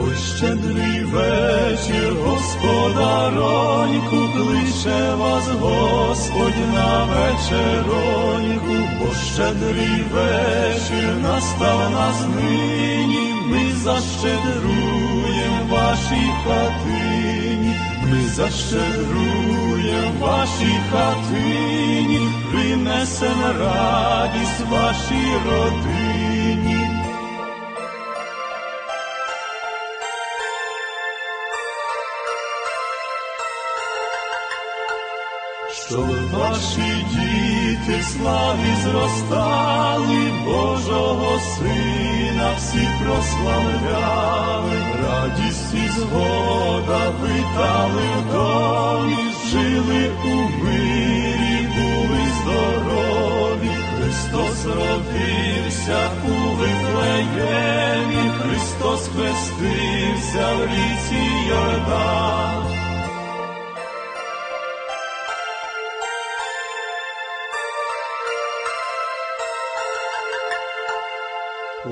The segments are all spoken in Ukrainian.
Ой, щедрий вечір, господароньку, кличе вас Господь на вечероньку, бо вечір настав нас нині, ми защедруєм вашій хатині, ми защедруєм вашій хатині, принесем радість вашій родині. Щоб ваші діти славі зростали, Божого Сина всі прославляли, радість і згода витали в домі, жили у мирі, були здорові, Христос родився у Вифлеємі, Христос хрестився в ріці Йордан.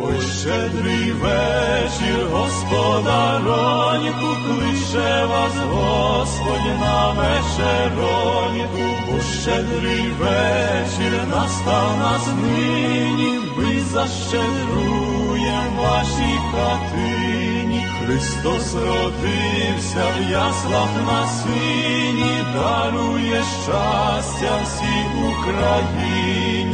Ой, щедрий вечір, господароньку, кличе вас Господь на вечероньку, бо щедрий вечір настав нас нині, ми защедруєм вашій хатині. Христос родився в яслах на сині, дарує щастя всій Україні.